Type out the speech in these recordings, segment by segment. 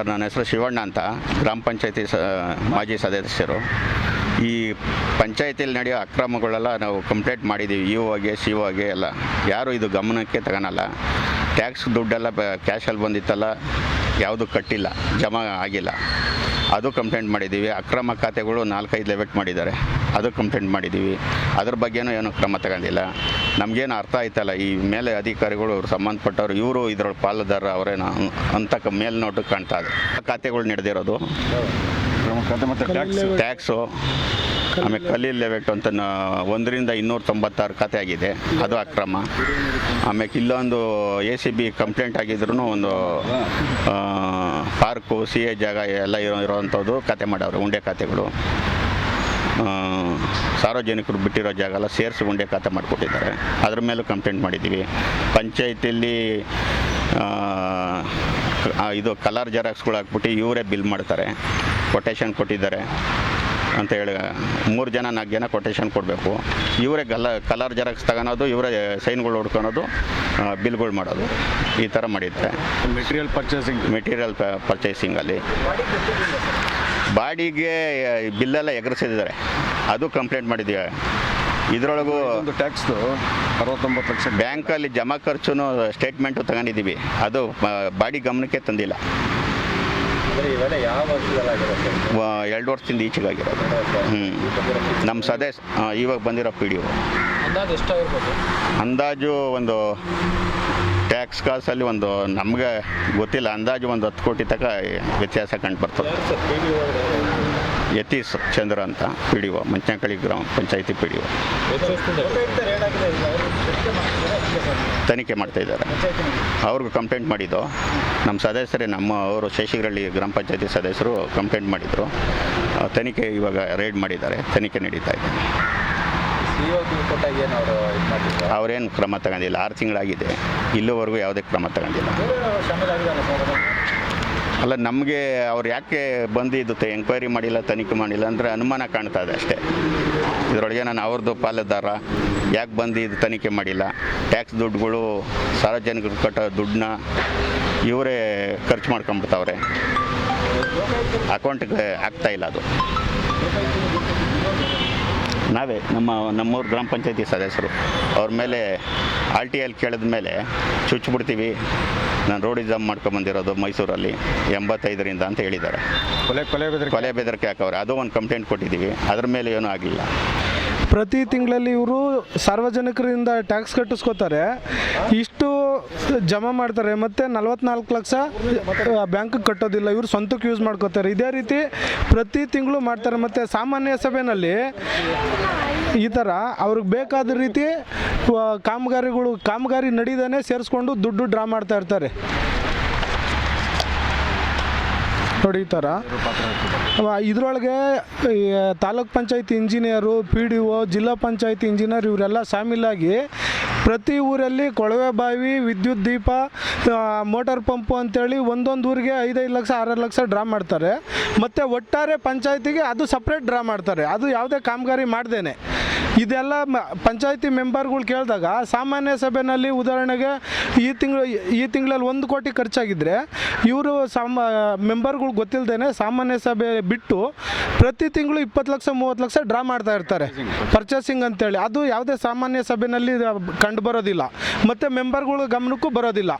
Sir, ನನ್ನ ಹೆಸರು ಶಿವಣ್ಣ ಅಂತ, ಗ್ರಾಮ ಪಂಚಾಯತಿ ಸ, ಮಾಜಿ ಸದಸ್ಯರು. ಈ ಪಂಚಾಯತಿಯಲ್ಲಿ ನಡೆಯೋ ಅಕ್ರಮಗಳೆಲ್ಲ ನಾವು ಕಂಪ್ಲೇಂಟ್ ಮಾಡಿದ್ದೀವಿ ಇ ಓಗೆ ಸಿ ಓಗೆ ಎಲ್ಲ. ಯಾರು ಇದು ಗಮನಕ್ಕೆ ತಗೊಳಲ್ಲ. ಟ್ಯಾಕ್ಸ್ ದುಡ್ಡೆಲ್ಲ ಕ್ಯಾಶಲ್ಲಿ ಬಂದಿತ್ತಲ್ಲ, ಯಾವುದು ಕಟ್ಟಿಲ್ಲ, ಜಮಾ ಆಗಿಲ್ಲ. ಅದು ಕಂಪ್ಲೇಂಟ್ ಮಾಡಿದ್ದೀವಿ. ಅಕ್ರಮ ಖಾತೆಗಳು ನಾಲ್ಕೈದು ಲೆವೆಟ್ ಮಾಡಿದ್ದಾರೆ. ಅದು ಕಂಪ್ಲೇಂಟ್ ಮಾಡಿದ್ದೀವಿ. ಅದ್ರ ಬಗ್ಗೆನೂ ಏನು ಕ್ರಮ ತಗೊಂಡಿಲ್ಲ. ನಮಗೇನು ಅರ್ಥ ಆಯ್ತಲ್ಲ ಈ ಮೇಲೆ ಅಧಿಕಾರಿಗಳು ಅವ್ರು ಸಂಬಂಧಪಟ್ಟವ್ರು ಇವರು ಇದ್ರೊಳಗೆ ಪಾಲುದಾರ ಅವರೇನು ಅಂತ ಮೇಲ್ನೋಟಕ್ಕೆ ಕಾಣ್ತಾ ಇದೆ ಖಾತೆಗಳು ನಡೆದಿರೋದು. ಮತ್ತೆ ಮತ್ತೆ ಟ್ಯಾಕ್ಸ್ ಟ್ಯಾಕ್ಸು ಆಮೇಲೆ ಕಲೀಲ್ ಲೆವೆಟ್ ಅಂತ ಒಂದರಿಂದ ಇನ್ನೂರ ತೊಂಬತ್ತಾರು ಖಾತೆ ಆಗಿದೆ. ಅದು ಅಕ್ರಮ. ಆಮೇಲೆ ಇಲ್ಲೊಂದು ಎ ಸಿ ಬಿ ಕಂಪ್ಲೇಂಟ್ ಆಗಿದ್ರು ಒಂದು ಪಾರ್ಕು, ಸಿ ಎ ಜಾಗ ಎಲ್ಲ ಇರೋ ಇರೋವಂಥದ್ದು ಖಾತೆ ಮಾಡವ್ರೆ ಉಂಡೆ ಖಾತೆಗಳು. ಸಾರ್ವಜನಿಕರು ಬಿಟ್ಟಿರೋ ಜಾಗ ಎಲ್ಲ ಸೇರಿಸಿ ಉಂಡೆ ಖಾತೆ ಮಾಡಿಕೊಟ್ಟಿದ್ದಾರೆ. ಅದ್ರ ಮೇಲೂ ಕಂಪ್ಲೇಂಟ್ ಮಾಡಿದ್ದೀವಿ. ಪಂಚಾಯತಿಯಲ್ಲಿ ಇದು ಕಲರ್ ಜೆರಾಕ್ಸ್ಗಳು ಹಾಕ್ಬಿಟ್ಟು ಇವರೇ ಬಿಲ್ ಮಾಡ್ತಾರೆ. ಕೊಟೇಶನ್ ಕೊಟ್ಟಿದ್ದಾರೆ. ಅಂತ ಹೇಳಿ ಮೂರು ಜನ ನಾಲ್ಕು ಜನ ಕೊಟೇಶನ್ ಕೊಡಬೇಕು. ಇವರೇ ಗಲ ಕಲರ್ ಜೆರಾಕ್ಸ್ ತಗೋಳೋದು ಇವರೇ ಸೈನ್ಗಳು ಹೊಡ್ಕೊಳೋದು ಬಿಲ್ಗಳು ಮಾಡೋದು. ಈ ಥರ ಮಾಡಿದ್ದೆ ಮೆಟೀರಿಯಲ್ ಪರ್ಚೇಸಿಂಗ್ ಮೆಟೀರಿಯಲ್ ಪರ್ಚೇಸಿಂಗಲ್ಲಿ ಬಾಡಿಗೆ ಬಿಲ್ಲೆಲ್ಲ ಎಗರಿಸಿದ್ದಾರೆ. ಅದು ಕಂಪ್ಲೇಂಟ್ ಮಾಡಿದ್ದೀವಿ ಇದರೊಳಗೂ ಒಂದು ಟ್ಯಾಕ್ಸ್ ಅರವತ್ತೊಂಬತ್ತು ಲಕ್ಷ. ಬ್ಯಾಂಕಲ್ಲಿ ಜಮಾ ಖರ್ಚು ಸ್ಟೇಟ್ಮೆಂಟು ತಗೊಂಡಿದ್ದೀವಿ. ಅದು ಬಾಡಿ ಗಮನಕ್ಕೆ ತಂದಿಲ್ಲ. ಎರಡು ವರ್ಷದಿಂದ ಈಚೆಗಾಗಿರೋದು. ಹ್ಞೂ ನಮ್ಮ ಸದಸ್ಯ ಇವಾಗ ಬಂದಿರೋ ಪಿ ಡಿ ಒ. ಅಂದಾಜು ಒಂದು ಟ್ಯಾಕ್ಸ್ ಕಾಸಲ್ಲಿ ಒಂದು ನಮಗೆ ಗೊತ್ತಿಲ್ಲ ಅಂದಾಜು ಒಂದು ಹತ್ತು ಕೋಟಿ ತನಕ ವ್ಯತ್ಯಾಸ ಕಂಡು ಬರ್ತದೆ. ಯತೀಶ್ ಚಂದ್ರ ಅಂತ ಪಿ ಡಿ ಒ ಮಂಚನಕಳ್ಳಿ ಗ್ರಾಮ ಪಂಚಾಯಿತಿ ಪಿ ಡಿ ಒ. ತನಿಖೆ ಮಾಡ್ತಾ ಇದ್ದಾರೆ. ಅವ್ರಿಗೂ ಕಂಪ್ಲೇಂಟ್ ಮಾಡಿದ್ದು. ನಮ್ಮ ಸದಸ್ಯರೇ, ನಮ್ಮ ಅವರು ಶೇಷಿಗರಳ್ಳಿ ಗ್ರಾಮ ಪಂಚಾಯತಿ ಸದಸ್ಯರು ಕಂಪ್ಲೇಂಟ್ ಮಾಡಿದರು. ತನಿಖೆ ಇವಾಗ ರೈಡ್ ಮಾಡಿದ್ದಾರೆ. ತನಿಖೆ ನಡೀತಾ ಇದೆ. ಅವರೇನು ಕ್ರಮ ತಗೊಂಡಿಲ್ಲ. ಆರು ತಿಂಗಳಾಗಿದೆ. ಇಲ್ಲಿವರೆಗೂ ಯಾವುದೇ ಕ್ರಮ ತಗೊಂಡಿಲ್ಲ. ಅಲ್ಲ, ನಮಗೆ ಅವ್ರು ಯಾಕೆ ಬಂದು ಇದು ಎಂಕ್ವೈರಿ ಮಾಡಿಲ್ಲ, ತನಿಖೆ ಮಾಡಿಲ್ಲ ಅಂದರೆ ಅನುಮಾನ ಕಾಣ್ತಾ ಇದೆ ಅಷ್ಟೇ. ಇದರೊಳಗೆ ನಾನು ಅವ್ರದ್ದು ಪಾಲುದಾರ ಯಾಕೆ ಬಂದು ಇದು ತನಿಖೆ ಮಾಡಿಲ್ಲ? ಟ್ಯಾಕ್ಸ್ ದುಡ್ಡುಗಳು ಸಾರ್ವಜನಿಕರು ಕಟ್ಟೋ ದುಡ್ಡನ್ನ ಇವರೇ ಖರ್ಚು ಮಾಡ್ಕೊಂಬಿಡ್ತಾವ್ರೆ. ಅಕೌಂಟ್ಗೆ ಆಗ್ತಾಯಿಲ್ಲ ಅದು. ನಾವೇ ನಮ್ಮ ನಮ್ಮೂರು ಗ್ರಾಮ ಪಂಚಾಯತಿ ಸದಸ್ಯರು ಅವ್ರ ಮೇಲೆ ಆರ್ ಟಿ ಎಲ್ ಕೇಳಿದ ಮೇಲೆ ಚುಚ್ಚಿಬಿಡ್ತೀವಿ. ನಾನು ರೋಡ್ ಎಕ್ಸಾಮ್ ಮಾಡ್ಕೊಂಬಂದಿರೋದು ಮೈಸೂರಲ್ಲಿ ಎಂಬತ್ತೈದರಿಂದ ಅಂತ ಹೇಳಿದ್ದಾರೆ. ಕೊಲೆ ಕೊಲೆ ಬೆದರಿಕೆ. ಕೊಲೆ ಬೆದರಿಕೆ ಹಾಕವ್ರೆ. ಅದು ಒಂದು ಕಂಪ್ಲೇಂಟ್ ಕೊಟ್ಟಿದ್ದೀವಿ. ಅದ್ರ ಮೇಲೆ ಏನೂ ಆಗಲಿಲ್ಲ ಪ್ರತಿ ತಿಂಗಳಲ್ಲಿ ಇವರು ಸಾರ್ವಜನಿಕರಿಂದ ಟ್ಯಾಕ್ಸ್ ಕಟ್ಟಿಸ್ಕೋತಾರೆ. ಇಷ್ಟು ಜಮಾ ಮಾಡ್ತಾರೆ. ಮತ್ತು ನಲವತ್ನಾಲ್ಕು ಲಕ್ಷ ಬ್ಯಾಂಕಿಗೆ ಕಟ್ಟೋದಿಲ್ಲ. ಇವರು ಸ್ವಂತಕ್ಕೆ ಯೂಸ್ ಮಾಡ್ಕೋತಾರೆ. ಇದೇ ರೀತಿ ಪ್ರತಿ ತಿಂಗಳು ಮಾಡ್ತಾರೆ. ಮತ್ತು ಸಾಮಾನ್ಯ ಸಭೆಯಲ್ಲಿ ಈ ಥರ ಅವ್ರಿಗೆ ಬೇಕಾದ ರೀತಿ ಕಾಮಗಾರಿಗಳು, ಕಾಮಗಾರಿ ನಡೀದೇ ಸೇರಿಸ್ಕೊಂಡು ದುಡ್ಡು ಡ್ರಾ ಮಾಡ್ತಾ ಇರ್ತಾರೆ. ಈ ಥರ ಇದರೊಳಗೆ taluk panchayat engineer P D O zilla panchayat engineer ಇವರೆಲ್ಲ ಶಾಮೀಲಾಗಿ ಪ್ರತಿ ಊರಲ್ಲಿ ಕೊಳವೆ ಬಾವಿ, ವಿದ್ಯುತ್ ದೀಪ ಮೋಟಾರ್ ಪಂಪು ಅಂತೇಳಿ ಒಂದೊಂದು ಊರಿಗೆ ಐದೈದು ಲಕ್ಷ ಆರಾರು ಲಕ್ಷ ಡ್ರಾ ಮಾಡ್ತಾರೆ. ಮತ್ತು ಒಟ್ಟಾರೆ ಪಂಚಾಯತಿಗೆ ಅದು ಸಪ್ರೇಟ್ ಡ್ರಾ ಮಾಡ್ತಾರೆ. ಅದು ಯಾವುದೇ ಕಾಮಗಾರಿ ಮಾಡ್ದೇನೆ. ಇದೆಲ್ಲ ಪಂಚಾಯತಿ ಮೆಂಬರ್ಗಳು ಕೇಳಿದಾಗ ಸಾಮಾನ್ಯ ಸಭೆಯಲ್ಲಿ ಉದಾಹರಣೆಗೆ ಈ ತಿಂಗಳು, ಈ ತಿಂಗಳಲ್ಲಿ ಒಂದು ಕೋಟಿ ಖರ್ಚಾಗಿದ್ದರೆ ಇವರು ಸಾಮ, ಮೆಂಬರ್ಗಳು ಗೊತ್ತಿಲ್ಲದೇನೆ ಸಾಮಾನ್ಯ ಸಭೆ ಬಿಟ್ಟು ಪ್ರತಿ ತಿಂಗಳು ಇಪ್ಪತ್ತು ಲಕ್ಷ, ಮೂವತ್ತು ಲಕ್ಷ ಡ್ರಾ ಮಾಡ್ತಾ ಇರ್ತಾರೆ. ಪರ್ಚೇಸಿಂಗ್ ಅಂತೇಳಿ. ಅದು ಯಾವುದೇ ಸಾಮಾನ್ಯ ಸಭೆಯಲ್ಲಿ ಕಂಡು ಬರೋದಿಲ್ಲ. ಮತ್ತು ಮೆಂಬರ್ಗಳ ಗಮನಕ್ಕೂ ಬರೋದಿಲ್ಲ.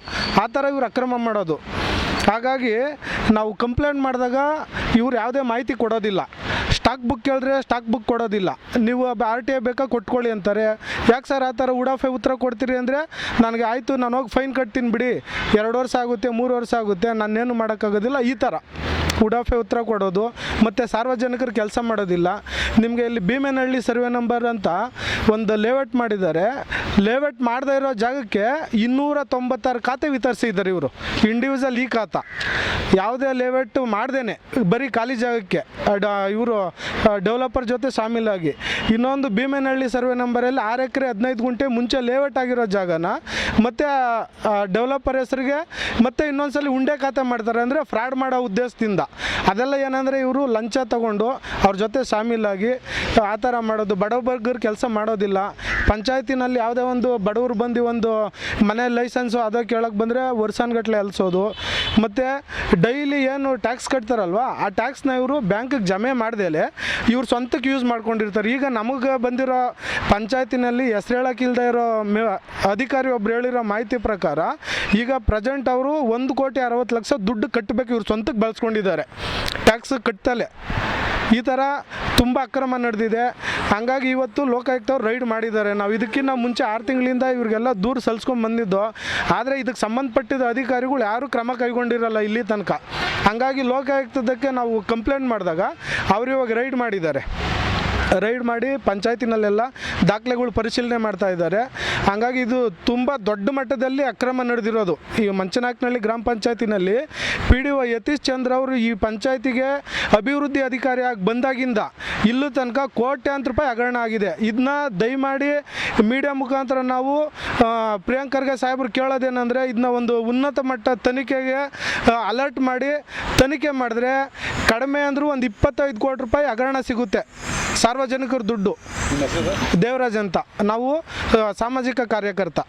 ಆ ಥರ ಇವರು ಅಕ್ರಮ ಮಾಡೋದು. ಹಾಗಾಗಿ ನಾವು ಕಂಪ್ಲೇಂಟ್ ಮಾಡಿದಾಗ ಇವ್ರು ಯಾವುದೇ ಮಾಹಿತಿ ಕೊಡೋದಿಲ್ಲ. ಸ್ಟಾಕ್ ಬುಕ್ ಕೇಳಿದ್ರೆ ಸ್ಟಾಕ್ ಬುಕ್ ಕೊಡೋದಿಲ್ಲ. ನೀವು ಆರ್ ಟಿ ಐ ಬೇಕಾ ಕೊಟ್ಕೊಳ್ಳಿ ಅಂತಾರೆ. ಯಾಕೆ ಸರ್ ಆ ಥರ ಉಡಾಫೆ ಉತ್ತರ ಕೊಡ್ತೀರಿ ಅಂದರೆ ನನಗೆ ಆಯಿತು, ನಾನು ಹೋಗಿ ಫೈನ್ ಕಟ್ತೀನಿ ಬಿಡಿ. ಎರಡು ವರ್ಷ ಆಗುತ್ತೆ, ಮೂರು ವರ್ಷ ಆಗುತ್ತೆ, ನಾನೇನು ಮಾಡೋಕ್ಕಾಗೋದಿಲ್ಲ, ಈ ಥರ. ಉಡಾಫೆ ಉತ್ತರ ಕೊಡೋದು, ಮತ್ತು ಸಾರ್ವಜನಿಕರು ಕೆಲಸ ಮಾಡೋದಿಲ್ಲ. ನಿಮಗೆ ಇಲ್ಲಿ ಭೀಮೇನಹಳ್ಳಿ ಸರ್ವೆ ನಂಬರ್ ಅಂತ ಒಂದು ಲೇಔಟ್ ಮಾಡಿದ್ದಾರೆ. ಲೇಔಟ್ ಮಾಡದೇ ಇರೋ ಜಾಗಕ್ಕೆ ಇನ್ನೂರ ತೊಂಬತ್ತಾರು ಖಾತೆ ವಿತರಿಸಿದ್ದಾರೆ ಇವರು. ಇಂಡಿವಿಜುವಲ್ ಈ ಖಾತಾ. ಯಾವುದೇ ಲೇಔಟ್ ಮಾಡ್ದೇನೆ. ಬರೀ ಖಾಲಿ ಜಾಗಕ್ಕೆ. ಇವರು ಡೆವಲಪರ್ ಜೊತೆ ಶಾಮೀಲಾಗಿ ಇನ್ನೊಂದು ಭೀಮೇನಹಳ್ಳಿ ಸರ್ವೆ ನಂಬರಲ್ಲಿ ಆರು ಎಕರೆ ಹದಿನೈದು ಗುಂಟೆ ಮುಂಚೆ ಲೇಔಟ್ ಆಗಿರೋ ಜಾಗನ, ಮತ್ತು ಡೆವಲಪರ್ ಹೆಸರಿಗೆ, ಮತ್ತೆ ಇನ್ನೊಂದ್ಸಲಿ ಉಂಡೆ ಖಾತೆ ಮಾಡ್ತಾರೆ ಅಂದರೆ ಫ್ರಾಡ್ ಮಾಡೋ ಉದ್ದೇಶದಿಂದ. ಅದೆಲ್ಲ ಏನಂದರೆ ಇವರು ಲಂಚ ತಗೊಂಡು ಅವ್ರ ಜೊತೆ ಶಾಮೀಲಾಗಿ ಆ ಥರ ಮಾಡೋದು. ಬಡವರ್ಗರು ಕೆಲಸ ಮಾಡೋದಿಲ್ಲ. ಪಂಚಾಯತಿನಲ್ಲಿ ಯಾವುದೇ ಒಂದು ಬಡವರು ಬಂದು ಒಂದು ಮನೆ ಲೈಸೆನ್ಸು ಅದೋ ಬಂದ್ರೆ ಬಂದರೆ ವರ್ಷಾನ್ಗಟ್ಲೆ ಅಲ್ಸೋದು. ಮತ್ತು ಡೈಲಿ ಏನು ಟ್ಯಾಕ್ಸ್ ಕಟ್ತಾರಲ್ವ? ಆ ಟ್ಯಾಕ್ಸ್ನ ಇವರು ಬ್ಯಾಂಕಿಗೆ ಜಮೆ ಮಾಡ್ದೇಲೆ ಇವ್ರು ಸ್ವಂತಕ್ಕೆ ಯೂಸ್ ಮಾಡ್ಕೊಂಡಿರ್ತಾರೆ. ಈಗ ನಮಗೆ ಬಂದಿರೋ ಪಂಚಾಯತಿನಲ್ಲಿ ಹೆಸ್ರು ಹೇಳೋಕ್ಕಿಲ್ಲದೆ ಇರೋ ಅಧಿಕಾರಿ ಒಬ್ರು ಹೇಳಿರೋ ಮಾಹಿತಿ ಪ್ರಕಾರ ಈಗ ಪ್ರೆಸೆಂಟ್ ಅವರು ಒಂದು ಕೋಟಿ ಅರವತ್ತು ಲಕ್ಷ ದುಡ್ಡು ಕಟ್ಟಬೇಕು ಇವ್ರು ಸ್ವಂತಕ್ಕೆ ಬಳಸ್ಕೊಂಡಿದ್ದಾರೆ. ಟ್ಯಾಕ್ಸ್ ಕಟ್ತಲೆ ಈ ಥರ ತುಂಬ ಅಕ್ರಮ ನಡೆದಿದೆ. ಹಾಗಾಗಿ ಇವತ್ತು ಲೋಕಾಯುಕ್ತವ್ರು ರೈಡ್ ಮಾಡಿದ್ದಾರೆ. ನಾವು ಇದಕ್ಕಿಂತ ಮುಂಚೆ ಆರು ತಿಂಗಳಿಂದ ಇವ್ರಿಗೆಲ್ಲ ದೂರ ಸಲ್ಸ್ಕೊಂಡು ಬಂದಿದ್ದು. ಆದರೆ ಇದಕ್ಕೆ ಸಂಬಂಧಪಟ್ಟಿದ್ದ ಅಧಿಕಾರಿಗಳು ಯಾರೂ ಕ್ರಮ ಕೈಗೊಂಡಿರಲ್ಲ ಇಲ್ಲಿ ತನಕ. ಹಾಗಾಗಿ ಲೋಕಾಯುಕ್ತದಕ್ಕೆ ನಾವು ಕಂಪ್ಲೇಂಟ್ ಮಾಡಿದಾಗ ಅವರು ಇವಾಗ ರೈಡ್ ಮಾಡಿದ್ದಾರೆ. ರೈಡ್ ಮಾಡಿ ಪಂಚಾಯತಿನಲ್ಲೆಲ್ಲ ದಾಖಲೆಗಳು ಪರಿಶೀಲನೆ ಮಾಡ್ತಾ ಇದ್ದಾರೆ. ಹಂಗಾಗಿ ಇದು ತುಂಬ ದೊಡ್ಡ ಮಟ್ಟದಲ್ಲಿ ಅಕ್ರಮ ನಡೆದಿರೋದು. ಈ ಮಂಚನಾಕ್ನಹಳ್ಳಿ ಗ್ರಾಮ ಪಂಚಾಯತಿನಲ್ಲಿ P D O Yatish Chandra ಅವರು ಈ ಪಂಚಾಯತಿಗೆ ಅಭಿವೃದ್ಧಿ ಅಧಿಕಾರಿಯಾಗಿ ಬಂದಾಗಿಂದ ಇಲ್ಲೂ ತನಕ ಕೋಟ್ಯಾಂತರ ರೂಪಾಯಿ ಹಗರಣ ಆಗಿದೆ. ಇದನ್ನ ದಯಮಾಡಿ ಮೀಡಿಯಾ ಮುಖಾಂತರ ನಾವು ಪ್ರಿಯಾಂಕ್ ಖರ್ಗೆ ಸಾಹೇಬ್ರು ಕೇಳೋದೇನೆಂದರೆ ಇದನ್ನ ಒಂದು ಉನ್ನತ ಮಟ್ಟ ತನಿಖೆಗೆ ಅಲರ್ಟ್ ಮಾಡಿ ತನಿಖೆ ಮಾಡಿದ್ರೆ ಕಡಿಮೆ ಅಂದರೂ ಒಂದು ಇಪ್ಪತ್ತೈದು ಕೋಟಿ ರೂಪಾಯಿ ಹಗರಣ ಸಿಗುತ್ತೆ. ಸಾರ್ವಜನಿಕರ ದುಡ್ಡು. ದೇವರಾಜ್ ಅಂತ. ನಾವು ಸಾಮಾಜಿಕ ಕಾರ್ಯಕರ್ತ.